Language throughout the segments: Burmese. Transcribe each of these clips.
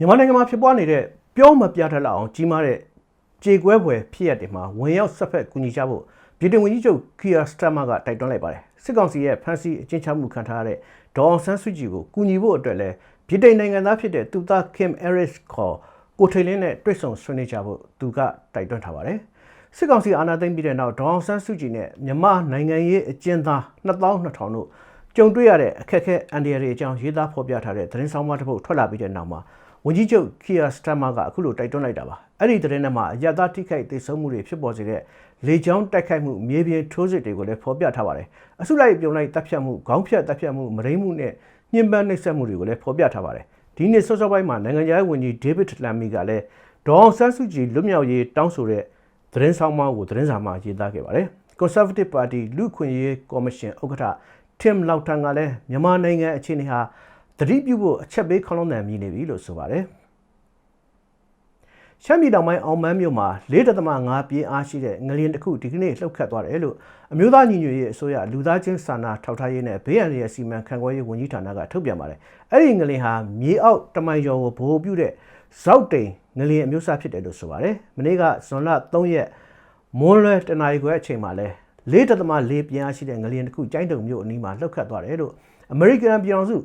မြန်မာနိုင်ငံမှာဖြစ်ပွားနေတဲ့ပြောမပြတတ်လောက်အောင်ကြီးမားတဲ့ကြေကွဲပွဲဖြစ်ရတဲ့မှာဝင်ရောက်ဆက်ဖက်ကူညီကြဖို့ပြည်ထောင်ဝန်ကြီးချုပ်ကီယာစတမာကတိုက်တွန်းလိုက်ပါတယ်စစ်ကောင်စီရဲ့ဖမ်းဆီးအကျဉ်းချမှုခံထားရတဲ့ဒေါအောင်ဆန်းစုကြည်ကိုကူညီဖို့အတွက်လည်းပြည်ထောင်နိုင်ငံသားဖြစ်တဲ့သူသားခင်အဲရစ်ခေါ်ကိုထေလင်းနဲ့တွေ့ဆုံဆွေးနွေးကြဖို့သူကတိုက်တွန်းထားပါတယ်စစ်ကောင်စီအာဏာသိမ်းပြီးတဲ့နောက်ဒေါအောင်ဆန်းစုကြည်နဲ့မြန်မာနိုင်ငံရေးအကျဉ်းသား2200တို့ကြုံတွေ့ရတဲ့အခက်အခဲအန်ဒီရတွေအကြောင်းရေးသားဖော်ပြထားတဲ့သတင်းဆောင်မတစ်ပုဒ်ထွက်လာပြီးတဲ့နောက်မှာ ဝန်ကြီးချုပ်ကီယာစတမာကအခုလိုတိုက်တွန်းလိုက်တာပါအဲ့ဒီသတင်းထဲမှာအရသာထိခိုက်သိဆုံးမှုတွေဖြစ်ပေါ်စေတဲ့လေကြောင်းတိုက်ခိုက်မှုမြေပြင်ထိုးစစ်တွေကိုလည်းဖော်ပြထားပါတယ်အစုလိုက်ပြုံလိုက်တပ်ဖြတ်မှုခေါင်းဖြတ်တပ်ဖြတ်မှုမရိမှုနဲ့ညှဉ်းပန်းနှိပ်စက်မှုတွေကိုလည်းဖော်ပြထားပါတယ်ဒီနေ့စောစောပိုင်းမှာနိုင်ငံခြားရေးဝန်ကြီးဒေးဗစ်လမ်မီကလည်းဒေါအောင်ဆန်းစုကြည်လွတ်မြောက်ရေးတောင်းဆိုတဲ့သတင်းဆောင်မကိုသတင်းစာမှာရေးသားခဲ့ပါတယ် Conservative Party လူခွင့်ရေးကော်မရှင်ဥက္ကဋ္ဌ Tim Laughton ကလည်းမြန်မာနိုင်ငံအခြေအနေဟာ သတိပြုဖို့အချက်ပေးခေါင်းလုံးတန်မြည်နေပြီလို့ဆိုပါတယ်ရှမ်းပြည်တောင်ပိုင်းအောင်မန်းမြို့မှာ4.5ပြင်းအားရှိတဲ့ငလျင်တစ်ခုဒီကနေ့လှုပ်ခတ်သွားတယ်လို့အမျိုးသားညီညွတ်ရေးအစိုးရလူသားချင်းစာနာထောက်ထားရေးနဲ့ဘေးအန္တရာယ်စီမံခန့်ခွဲရေးဝန်ကြီးဌာနကထုတ်ပြန်ပါတယ်။အဲ့ဒီငလျင်ဟာမြေအောက်တမိုင်ကျော်ကိုဗဟိုပြုတဲ့ဇောက်တိန်ငလျင်အမျိုးအစားဖြစ်တယ်လို့ဆိုပါတယ်။မနေ့ကဇွန်လ3ရက်မွန်းလွဲတနာရီခွဲအချိန်မှာလဲ4.4ပြင်းအားရှိတဲ့ငလျင်တစ်ခုကျိုင်းတုံမြို့အနီးမှာလှုပ်ခတ်သွားတယ်လို့အမေရိကန်ပြည်ထောင်စု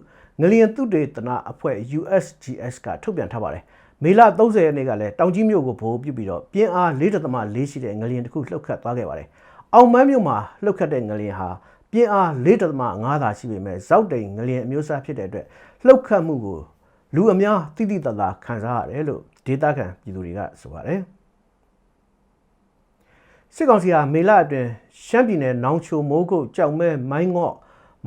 ငလျင်သုတေသနအဖွဲ့ USGS ကထုတ်ပြန်ထားပါတယ်။မေလ30ရက်နေ့ကလည်းတောင်ကြီးမြို့ကိုဗဟိုပြုပြီးတော့ပြင်းအား4.4ရှိတဲ့ငလျင်တစ်ခုလှုပ်ခတ်သွားခဲ့ပါတယ်။အောင်မန်းမြို့မှာလှုပ်ခတ်တဲ့ငလျင်ဟာပြင်းအား4.5သာရှိပေမဲ့ဇောက်တိန်ငလျင်အမျိုးအစားဖြစ်တဲ့အတွက်လှုပ်ခတ်မှုကိုလူအများတိတိတသာခံစားရတယ်လို့ဒေတာခံပြည်သူတွေကဆိုပါတယ်။စစ်ကောင်စီဟာမေလအတွင်းရှမ်းပြည်နယ်နောင်ချိုမိုးကုတ်ကြောက်မဲမိုင်းငေါ့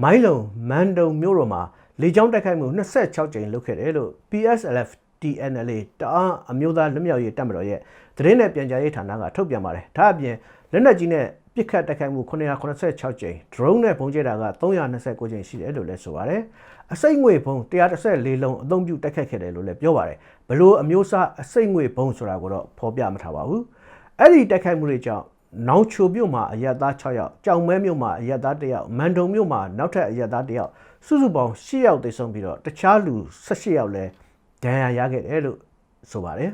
မိုင်းလုံမန်တုံမြို့တော်မှာ လေကြောင်းတိုက်ခိုက်မှု26ကြိမ်လုပ်ခဲ့တယ်လို့ PSLF TNLA တအားအမျိုးသားလွတ်မြောက်ရေးတပ်မတော်ရဲ့သတင်းနဲ့ပြန်ကြားရေးဌာနကထုတ်ပြန်ပါတယ်။ဒါအပြင်လက်နက်ကြီးနဲ့ပစ်ခတ်တိုက်ခိုက်မှု986ကြိမ် drone နဲ့ပုံကျဲတာက329ကြိမ်ရှိတယ်လို့လည်းဆိုပါတယ်။အစိတ်ငွေဘုံ114လုံးအသုံးပြုတိုက်ခိုက်ခဲ့တယ်လို့လည်းပြောပါတယ်။ဘလို့အမျိုးအစားအစိတ်ငွေဘုံဆိုတာကိုတော့ဖော်ပြမထားပါဘူး။အဲ့ဒီတိုက်ခိုက်မှုတွေကြောင့် နောင်ချိုမြို့မှာအရက်သား6ယောက်ကြောင်မဲမြို့မှာအရက်သား1ယောက်မန်တုံမြို့မှာနောက်ထပ်အရက်သား1ယောက်စုစုပေါင်း10ယောက်သေဆုံးပြီးတော့တခြားလူ18ယောက်လည်းဒဏ်ရာရခဲ့တယ်လို့ဆိုပါတယ်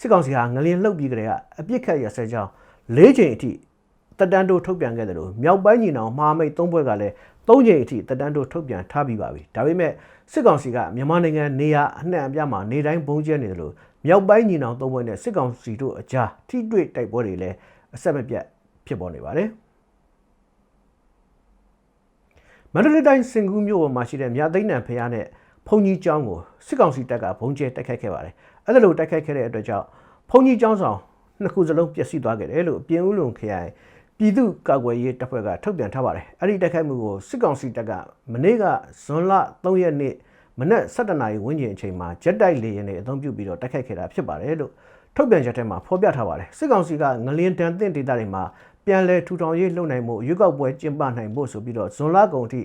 စစ်ကောင်စီဟာငလျင်လှုပ်ပြီးကြတဲ့အပြစ်ခတ်ရဆဲကြောင်း၄ချိန်အထိတက်တန်းတိုးထုတ်ပြန်ခဲ့တယ်လို့မြောက်ပိုင်းညီနောင်မှာမိတ်၃ဘွဲကလည်း၃ချိန်အထိတက်တန်းတိုးထုတ်ပြန်ထားပြီးပါပြီဒါပေမဲ့စစ်ကောင်စီကမြန်မာနိုင်ငံနေရာအနှံ့အပြားမှာနေတိုင်းပုံကျဲနေတယ်လို့မြောက်ပိုင်းညီနောင်သုံးဘွဲနဲ့စစ်ကောင်စီတို့အကြားထိတွေ့တိုက်ပွဲတွေလည်း အဆက်မပြတ်ဖြစ်ပေါ်နေပါတယ်မန္တလေးတိုင်းစင်ကူးမြို့ပေါ်မှာရှိတဲ့မြသိန်းနံဖျားနဲ့ဖုန်ကြီးကျောင်းကိုစစ်ကောင်စီတပ်ကဘုံကျဲတိုက်ခိုက်ခဲ့ပါတယ်အဲ့ဒါလိုတိုက်ခိုက်ခဲ့တဲ့အတွက်ကြောင့်ဖုန်ကြီးကျောင်းဆောင်နှစ်ခုစလုံးပျက်စီးသွားခဲ့တယ်လို့ပြင်ဦးလွန်ခရိုင်ပြည်သူ့ကာကွယ်ရေးတပ်ဖွဲ့ကထုတ်ပြန်ထားပါတယ်အဲ့ဒီတိုက်ခိုက်မှုကိုစစ်ကောင်စီတပ်ကမနေ့ကဇွန်လ3ရက်နေ့မနက်7:00နာရီဝန်းကျင်အချိန်မှာဂျက်တိုက်လေယာဉ်တွေအသုံးပြုပြီးတော့တိုက်ခိုက်ခဲ့တာဖြစ်ပါတယ်လို့ ထုတ်ပြန်ချက်ထဲမှာဖော်ပြထားပါတယ်စစ်ကောင်စီကငလျင်တန်တင့်ဒေသတွေမှာပြန်လည်ထူထောင်ရေးလုပ်နိုင်မှုရွေးကောက်ပွဲကျင်းပနိုင်ဖို့ဆိုပြီးတော့ဇွန်လကုန်ထိ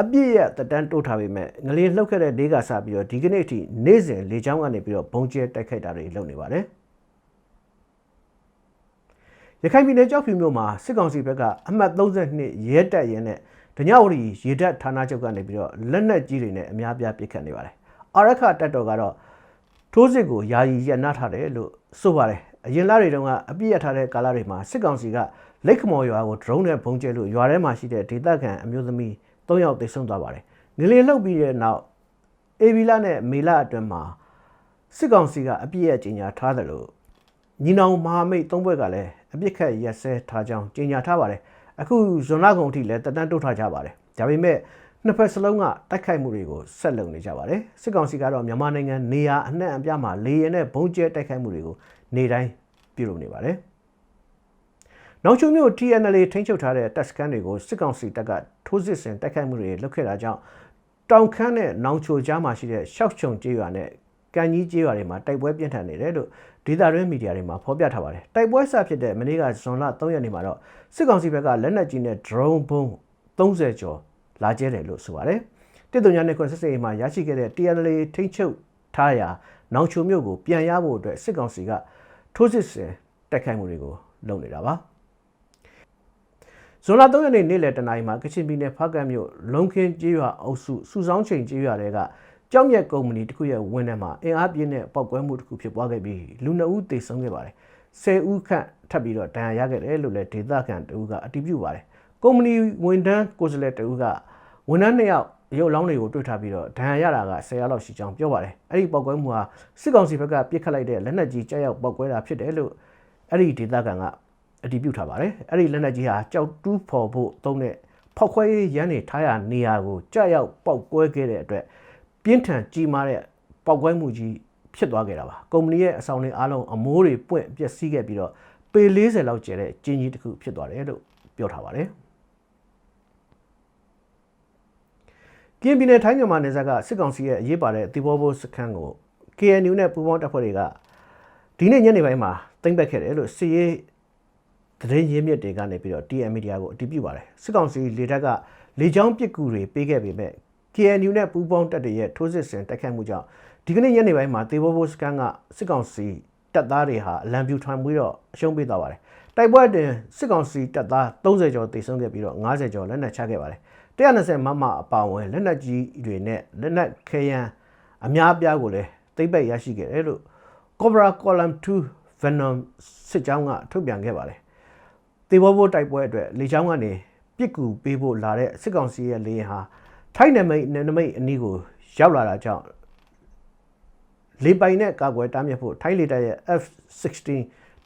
အပြည့်ရတတန်းတိုးထားပေမဲ့ငလျင်လှုပ်ခဲ့တဲ့ဒေကစပြီးတော့ဒီကနေ့အထိနေ့စဉ်လေချောင်းကနေပြီးတော့ဘုံကျဲတိုက်ခိုက်တာတွေလုပ်နေပါတယ်ရခိုင်ပြည်နယ်ကြောက်ဖြူမြို့မှာစစ်ကောင်စီဘက်ကအမှတ်32ရဲတပ်ရဲနဲ့ဒညဝရီရေတပ်ဌာနချုပ်ကနေပြီးတော့လက်နက်ကြီးတွေနဲ့အများပြားပစ်ခတ်နေပါတယ်အာရခတပ်တော်ကတော့ ထိုးစစ်ကိုယာယီရပ်နားထားတယ်လို့ဆိုပါတယ်အရင်လတွေတုန်းကအပြစ်ရထားတဲ့ကာလတွေမှာစစ်ကောင်စီကလက်ခမော်ရွာကို drone နဲ့ပုံကျဲလို့ရွာထဲမှာရှိတဲ့ဒေသခံအမျိုးသမီး၃ယောက်သေဆုံးသွားပါတယ်ငလျင်လှုပ်ပြီးတဲ့နောက်အေဗီလာနဲ့မေလာအတွင်းမှာစစ်ကောင်စီကအပြစ်ရကြီးညာထားတယ်လို့ညီနောင်မဟာမိတ်၃ဘွဲ့ကလည်းအပြစ်ခတ်ရက်စဲထားကြောင်းကြီးညာထားပါတယ်အခုဇွန်လကုန်အထိလည်းတက်တန်းတုတ်ထားကြပါတယ်ဒါပေမဲ့ နှစ်ဖက်စလုံးကတိုက်ခိုက်မှုတွေကိုဆက်လုပ်နေကြပါတယ်စစ်ကောင်စီကတော့မြန်မာနိုင်ငံနေရာအနှံ့အပြားမှာလေရင်နဲ့ဘုံကျဲတိုက်ခိုက်မှုတွေကိုနေတိုင်းပြုလုပ်နေပါတယ်နောက်ချုံမြို့ TNL ထိန်းချုပ်ထားတဲ့တပ်စခန်းတွေကိုစစ်ကောင်စီတပ်ကထိုးစစ်ဆင်တိုက်ခိုက်မှုတွေလုပ်ခဲ့တာကြောင့်တောင်ခမ်းနဲ့နောင်ချိုကြားမှာရှိတဲ့ရှောက်ချုံကျေးရွာနဲ့ကန်ကြီးကျေးရွာတွေမှာတိုက်ပွဲပြင်းထန်နေတယ်လို့ဒေတာရင်းမီဒီယာတွေမှာဖော်ပြထားပါတယ်တိုက်ပွဲစဖြစ်တဲ့မနေ့ကဇွန်လ3ရက်နေ့မှာတော့စစ်ကောင်စီဘက်ကလက်နက်ကြီးနဲ့ drone ဘုံ30ကျော် လာကျဲတယ်လို့ဆိုပါတယ်တစ်တုံညာနဲ့ခွန်စစ်စေးမှာရရှိခဲ့တဲ့ TNL ထိန်းချုပ်ထားရာနောင်ချိုမြို့ကိုပြန်ရဖို့အတွက်စစ်ကောင်စီကထိုးစစ်ဆင်တိုက်ခိုက်မှုတွေကိုလုပ်နေတာပါဇွန်လ3ရက်နေ့နေ့လယ်တနာရီမှာကချင်ပြည်နယ်ဖားကတ်မြို့လုံခင်းကျေးရွာအုပ်စုစုဆောင်းချိန်ကျေးရွာတွေကကြောက်မြတ်ကုမ္ပဏီတစ်ခုရဲ့ဝန်ထမ်းမှာအင်အားပြင်းတဲ့ပောက်ကွဲမှုတစ်ခုဖြစ်ပွားခဲ့ပြီးလူနှစ်ဦးသေဆုံးခဲ့ပါတယ်။10ဦးခန့်ထပ်ပြီးတော့ဒဏ်ရာရခဲ့တယ်လို့လည်းဒေသခံတဦးကအတည်ပြုပါတယ်။ကုမ္ပဏီဝန်ထမ်းကိုယ်စားလှယ်တဦးက ဝန်ထမ်းနှစ်ယောက်ရုပ်လောင်းတွေကိုတွေ့ထားပြီးတော့ဒဏ်ရာရတာက10ရက်လောက်ရှိကြောင်းပြောပါတယ်။အဲ့ဒီပောက်ကွဲမှုဟာစစ်ကောင်စီဘက်ကပြစ်ခတ်လိုက်တဲ့လက်နက်ကြီးကြောက်ရောက်ပောက်ကွဲတာဖြစ်တယ်လို့အဲ့ဒီဒေသခံကအတည်ပြုထားပါတယ်။အဲ့ဒီလက်နက်ကြီးဟာကြောက်တူးဖော်ဖို့သုံးတဲ့ဖောက်ခွဲရေးရန်နေထားရနေရာကိုကြောက်ရောက်ပောက်ကွဲခဲ့တဲ့အတွက်ပြင်းထန်ကြီးမားတဲ့ပောက်ကွဲမှုကြီးဖြစ်သွားခဲ့တာပါ။ကုမ္ပဏီရဲ့အဆောင်တွေအားလုံးအမိုးတွေပွင့်ပျက်စီးခဲ့ပြီးတော့ပေ40လောက်ကျတဲ့ကျင်းကြီးတစ်ခုဖြစ်သွားတယ်လို့ပြောထားပါတယ်။ ကင်းပြည်နယ်ထိုင်းမြန်မာနယ်စပ်ကစစ်ကောင်စီရဲ့အရေးပါတဲ့တီဘောဘိုစခန်းကို KNU နဲ့ပူးပေါင်းတပ်ဖွဲ့တွေကဒီနေ့ညနေပိုင်းမှာသိမ်းပက်ခဲ့တယ်လို့စီရေးသတင်းရင်းမြစ်တွေကနေပြီးတော့ TM Media ကိုအတည်ပြုပါတယ်စစ်ကောင်စီလေတပ်ကလေကြောင်းပစ်ကူတွေပေးခဲ့ပေမဲ့ KNU နဲ့ပူးပေါင်းတပ်တွေရဲ့ထိုးစစ်ဆင်တိုက်ခိုက်မှုကြောင့်ဒီကနေ့ညနေပိုင်းမှာတေဘောဘိုစကန်ကစစ်ကောင်စီတပ်သားတွေဟာအလံပြူထွန်ပြီးတော့အရှုံးပေးသွားပါတယ်တိုက်ပွဲအတွင်းစစ်ကောင်စီတပ်သား30ကျော်တေဆုံးခဲ့ပြီးတော့90ကျော်လက်နက်ချခဲ့ပါတယ် 120မမအပါအဝင်လက်နက်ကြီးတွေနဲ့လက်နက်ခဲယမ်းအများအပြားကိုလည်းသိပ်ပိတ်ရရှိခဲ့တယ်လို့ Cobra Column 2 Venom စစ်ကြောင်းကထုတ်ပြန်ခဲ့ပါတယ်တေဘောဘိုတိုက်ပွဲအတွက်လေကြောင်းကနေပြစ်ကူပေးဖို့လာတဲ့စစ်ကောင်စီရဲ့လေယာဉ်ဟာထိုင်းနယ်မိတ်နယ်နိမိတ်အနီးကိုရောက်လာတာကြောင့်လေပိုင်နဲ့ကာကွယ်တားမြစ်ဖို့ထိုင်းလေတပ်ရဲ့ F16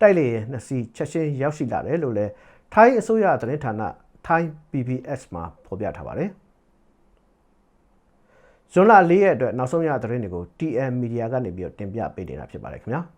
တိုက်လေယာဉ်နှစ်စီးချက်ချင်းရောက်ရှိလာတယ်လို့လည်းထိုင်းအစိုးရသတင်းဌာန ထိုင်း PBS မှာဖော်ပြထားပါတယ်။ဇွန်လ၄ရက်အတွက်နောက်ဆုံးရသတင်းတွေကို TM Media ကနေပြီးတော့တင်ပြပေးနေတာဖြစ်ပါတယ်ခင်ဗျာ။